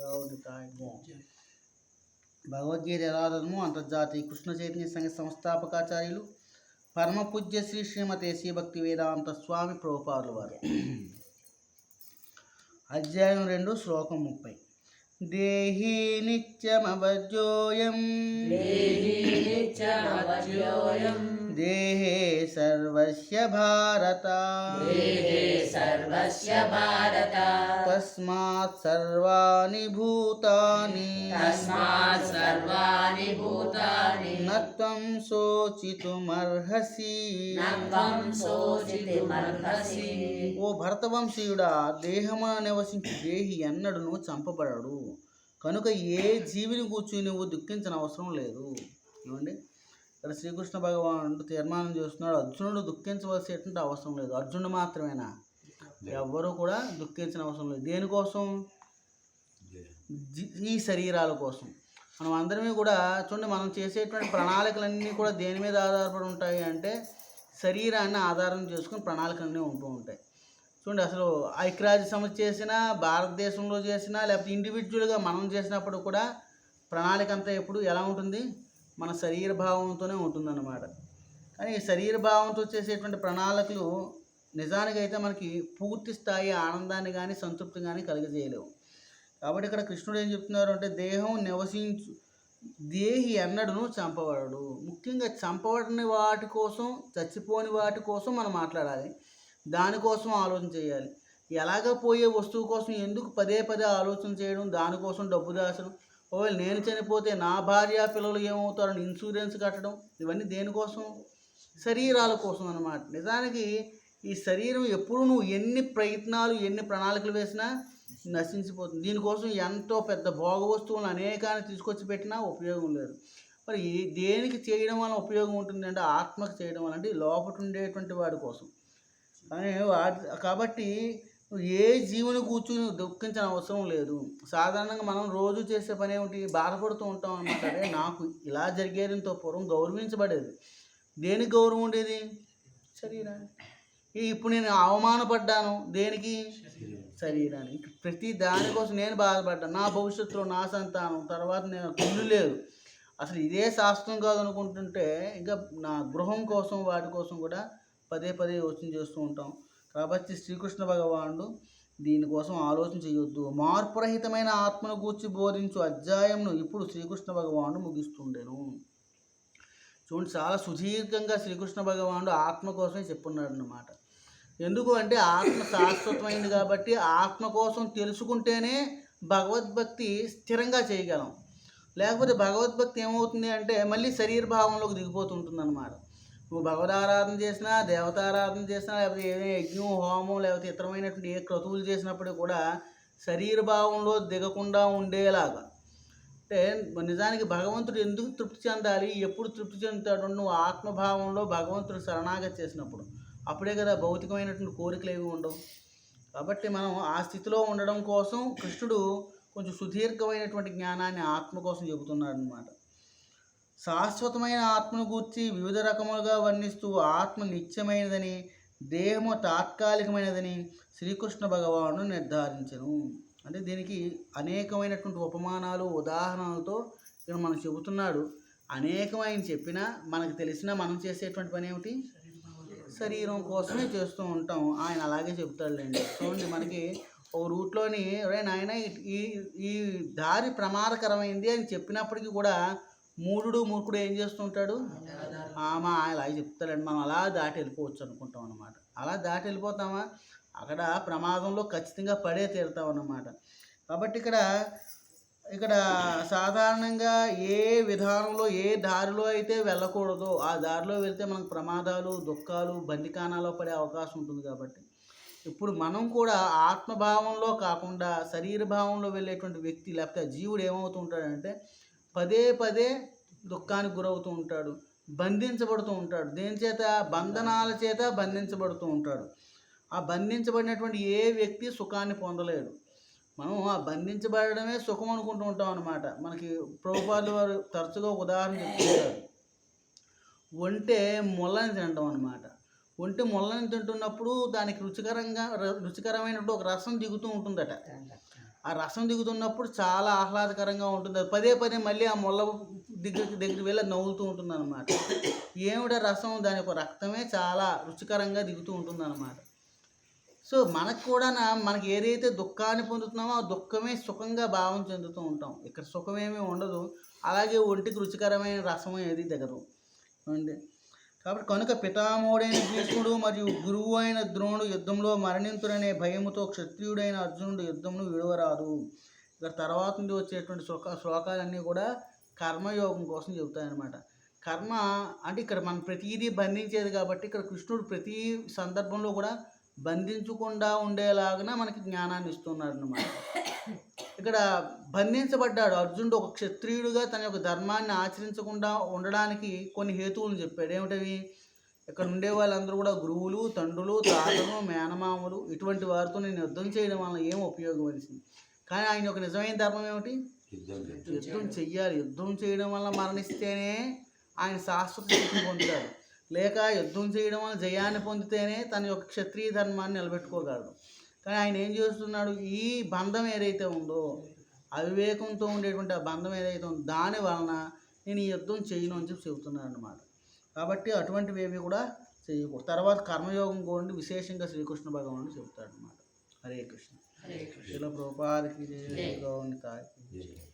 గౌనితాయ భగవద్గీత యథార్థము అంతర్జాతీయ కృష్ణ చైతన్య సంఘ సంస్థాపకాచార్యులు పరమ పూజ్య శ్రీ శ్రీమతి శ్రీభక్తి వేదాంత స్వామి ప్రభుపాదులు వారు. అధ్యాయం రెండు శ్లోకం ముప్పై. దేహి నిత్యమవజోయం దేహే సర్వస్య భారత. దేహే సర్వస్య భారత. తస్మాత్ సర్వాణి భూతాని. తస్మాత్ సర్వాణి భూతాని. నత్వం శోచితుమర్హసి. నంగం శోచితిమర్హసి. ఓ భరతవంశీయుడా దేహమా నివసించి దేహి ఎన్నడును చంపబడడు. కనుక ఏ జీవిని కూర్చుని నువ్వు దుఃఖించిన అవసరం లేదు. ఏమండి? ఇక్కడ శ్రీకృష్ణ భగవానుడు తీర్మానం చేస్తున్నాడు అర్జునుడు దుఃఖించవలసినటువంటి అవసరం లేదు. అర్జునుడు మాత్రమేనా? ఎవ్వరూ కూడా దుఃఖించిన అవసరం లేదు. దేనికోసం? జీ- ఈ శరీరాల కోసం. మనం అందరమే కూడా చూడండి మనం చేసేటువంటి ప్రణాళికలన్నీ కూడా దేని మీద ఆధారపడి ఉంటాయి అంటే శరీరాన్ని ఆధారం చేసుకుని ప్రణాళికలన్నీ ఉంటూ ఉంటాయి. చూడండి అసలు ఐక్యరాజ్య సమితి చేసినా భారతదేశంలో చేసినా లేకపోతే ఇండివిజువల్గా మనం చేసినప్పుడు కూడా ప్రణాళిక అంతా ఎప్పుడు ఎలా ఉంటుంది? మన శరీర భావంతోనే ఉంటుందన్నమాట. కానీ ఈ శరీర భావంతో చేసేటువంటి ప్రణాళికలు నిజానికైతే మనకి పూర్తి స్థాయి ఆనందాన్ని కానీ సంతృప్తి కానీ కలిగజేయలేవు. కాబట్టి ఇక్కడ కృష్ణుడు ఏం చెప్తున్నారు అంటే దేహం నివసించు దేహి ఎన్నడను చంపబడడు. ముఖ్యంగా చంపబడని వాటి కోసం చచ్చిపోని వాటి కోసం మనం మాట్లాడాలి. దానికోసం ఆలోచన చేయాలి. ఎలాగ పోయే వస్తువు కోసం ఎందుకు పదే పదే ఆలోచన చేయడం దానికోసం డబ్బు దాచడం ఒకవేళ నేను చనిపోతే నా భార్య పిల్లలు ఏమవుతారని ఇన్సూరెన్స్ కట్టడం ఇవన్నీ దేనికోసం? శరీరాల కోసం అన్నమాట. నిజానికి ఈ శరీరం ఎప్పుడు నువ్వు ఎన్ని ప్రయత్నాలు ఎన్ని ప్రణాళికలు వేసినా నశించిపోతుంది. దీనికోసం ఎంతో పెద్ద భోగ వస్తువులను అనేకాన్ని తీసుకొచ్చి పెట్టినా ఉపయోగం లేదు. మరి దేనికి చేయడం వల్ల ఉపయోగం ఉంటుంది అంటే ఆత్మకు చేయడం వల్ల అంటే లోపల ఉండేటువంటి వాడి కోసం. కానీ వాటి కాబట్టి నువ్వు ఏ జీవుని కూర్చుని దుఃఖించిన అవసరం లేదు. సాధారణంగా మనం రోజు చేసే పని ఏమిటి? బాధపడుతూ ఉంటాం అనమాట అరే నాకు ఇలా జరిగేదంతో పూర్వం గౌరవించబడేది. దేనికి గౌరవం ఉండేది? శరీరానికి. ఇప్పుడు నేను అవమానపడ్డాను. దేనికి? శరీరానికి. ప్రతి దానికోసం నేను బాధపడ్డాను. నా భవిష్యత్తులో నా సంతానం తర్వాత నేను ఇల్లు లేదు. అసలు ఇదే శాస్త్రం కాదు అనుకుంటుంటే ఇంకా నా గృహం కోసం వాటి కోసం కూడా పదే పదే యోచన చేస్తూ ఉంటాం. కాబట్టి శ్రీకృష్ణ భగవానుడు దీనికోసం ఆలోచన చేయొద్దు. మార్పురహితమైన ఆత్మను గూర్చి బోధించు అధ్యాయంను ఇప్పుడు శ్రీకృష్ణ భగవానుడు ముగిస్తుండెను. చూడండి చాలా సుదీర్ఘంగా శ్రీకృష్ణ భగవానుడు ఆత్మ కోసమే చెప్పున్నాడు అన్నమాట ఎందుకు అంటే ఆత్మ శాశ్వతమైంది కాబట్టి ఆత్మ కోసం తెలుసుకుంటేనే భగవద్భక్తి స్థిరంగా చేయగలం. లేకపోతే భగవద్భక్తి ఏమవుతుంది అంటే మళ్ళీ శరీర భావంలోకి దిగిపోతుంటుంది అనమాట నువ్వు భగవదారాధన చేసినా దేవతారాధన చేసినా లేకపోతే ఏదైనా యజ్ఞం హోమం లేకపోతే ఇతరమైనటువంటి ఏ క్రతువులు చేసినప్పుడు కూడా శరీర భావంలో దిగకుండా ఉండేలాగా. అంటే నిజానికి భగవంతుడు ఎందుకు తృప్తి చెందాలి? ఎప్పుడు తృప్తి చెందుతాడు? నువ్వు ఆత్మభావంలో భగవంతుడు శరణాగతి చేసినప్పుడు. అప్పుడే కదా భౌతికమైనటువంటి కోరికలు ఏవి ఉండవు. కాబట్టి మనం ఆ స్థితిలో ఉండడం కోసం కృష్ణుడు కొంచెం సుదీర్ఘమైనటువంటి జ్ఞానాన్ని ఆత్మ కోసం చెబుతున్నాడు అనమాట శాశ్వతమైన ఆత్మను గూర్చి వివిధ రకములుగా వర్ణిస్తూ ఆత్మ నిత్యమైనదని దేహము తాత్కాలికమైనదని శ్రీకృష్ణ భగవానుడు నిర్ధారించను. అంటే దీనికి అనేకమైనటువంటి ఉపమానాలు ఉదాహరణలతో ఇక్కడ మనం చెబుతున్నాడు. అనేకమైన చెప్పినా మనకు తెలిసినా మనం చేసేటువంటి పని ఏమిటి? శరీరం కోసమే చేస్తూ ఉంటాం. ఆయన అలాగే చెప్తాడులేండి చూడండి మనకి ఒక రూట్లోని నాయన ఈ ఈ దారి ప్రమాదకరమైంది అని చెప్పినప్పటికీ కూడా మూఢుడు మూర్ఖుడు ఏం చేస్తుంటాడు? ఆమా అవి చెప్తాడండి మనం అలా దాటి వెళ్ళిపోవచ్చు అనుకుంటాం అనమాట అలా దాటి వెళ్ళిపోతామా? అక్కడ ప్రమాదంలో ఖచ్చితంగా పడే తీరుతాం అన్నమాట. కాబట్టి ఇక్కడ ఇక్కడ సాధారణంగా ఏ విధానంలో ఏ దారిలో అయితే వెళ్ళకూడదో ఆ దారిలో వెళ్తే మనకు ప్రమాదాలు దుఃఖాలు బందికానాలో పడే అవకాశం ఉంటుంది కాబట్టి ఇప్పుడు మనం కూడా ఆత్మభావంలో కాకుండా శరీర భావంలో వెళ్ళేటువంటి వ్యక్తి లేకపోతే జీవుడు ఏమవుతుంటాడంటే పదే పదే దుఃఖానికి గురవుతూ ఉంటాడు బంధించబడుతూ ఉంటాడు. దేని చేత? బంధనాల చేత బంధించబడుతూ ఉంటాడు. ఆ బంధించబడినటువంటి ఏ వ్యక్తి సుఖాన్ని పొందలేడు. మనం ఆ బంధించబడడమే సుఖం అనుకుంటూ ఉంటాం అనమాట మనకి ప్రభుపాదులు వారు తరచుగా ఒక ఉదాహరణ చెప్తుంటారు. ఒంటె ముల్లని తినడం అనమాట ఒంటె ముల్లని తింటున్నప్పుడు దానికి రుచికరంగా ర- రుచికరమైనటువంటి ఒక రసం దిగుతూ ఉంటుందట. ఆ రసం దిగుతున్నప్పుడు చాలా ఆహ్లాదకరంగా ఉంటుంది. పదే పదే మళ్ళీ ఆ మొల్ల దగ్గరికి దగ్గరికి వెళ్ళి నవ్వులుతూ నవ్వుతూ ఉంటుంది అనమాట ఏమిటా రసం? దాని యొక్క రక్తమే చాలా రుచికరంగా దిగుతూ ఉంటుంది అనమాట సో మనకు కూడా మనకి ఏదైతే దుఃఖాన్ని పొందుతున్నామో ఆ దుఃఖమే సుఖంగా భావం చెందుతూ ఉంటాం. ఇక్కడ సుఖమేమీ ఉండదు. అలాగే ఒంటికి రుచికరమైన రసం ఏది దిగదు. అండి కాబట్టి కనుక పితామహుడైన భీష్ముడు మరియు గురువు అయిన ద్రోణుడు యుద్ధంలో మరణింతుడనే భయముతో క్షత్రియుడైన అర్జునుడు యుద్ధమును విడవరాదు. ఇక తర్వాత నుండి వచ్చేటువంటి శ్లోక శ్లోకాలన్నీ కూడా కర్మయోగం కోసం చెబుతాయన్నమాట. కర్మ అంటే ఇక్కడ మనం ప్రతిదీ బంధించేది కాబట్టి ఇక్కడ కృష్ణుడు ప్రతి సందర్భంలో కూడా బంధించకుండా ఉండేలాగా మనకి జ్ఞానాన్ని ఇస్తున్నాడు అనమాట ఇక్కడ బంధించబడ్డాడు. అర్జునుడు ఒక క్షత్రియుడుగా తన యొక్క ధర్మాన్ని ఆచరించకుండా ఉండడానికి కొన్ని హేతువులు చెప్పాడు. ఏమిటవి? ఇక్కడ ఉండే వాళ్ళందరూ కూడా గురువులు తండ్రులు తాతలు మేనమామలు ఇటువంటి వారితో నేను యుద్ధం చేయడం వల్ల ఏం ఉపయోగం వచ్చింది కానీ ఆయన యొక్క నిజమైన ధర్మం ఏమిటి? యుద్ధం చెయ్యాలి. యుద్ధం చేయడం వల్ల మరణిస్తేనే ఆయన శాశ్వత శక్తిని పొందుతాడు. లేక యుద్ధం చేయడం వల్ల జయాన్ని పొందితేనే తన యొక్క క్షత్రియ ధర్మాన్ని నిలబెట్టుకోగలడు. కానీ ఆయన ఏం చేస్తున్నాడు? ఈ బంధం ఏదైతే ఉందో అవివేకంతో ఉండేటువంటి ఆ బంధం ఏదైతే ఉందో దాని వలన నేను ఈ యుద్ధం చేయను అని చెప్పి చెబుతున్నాను అనమాట కాబట్టి అటువంటివి ఏవి కూడా చేయకూడదు. తర్వాత కర్మయోగం కూడా విశేషంగా శ్రీకృష్ణ భగవానుడు చెబుతాడు అనమాట హరే కృష్ణ. హరే కృష్ణ. శిల ప్రభుపాదకి గౌరవ जी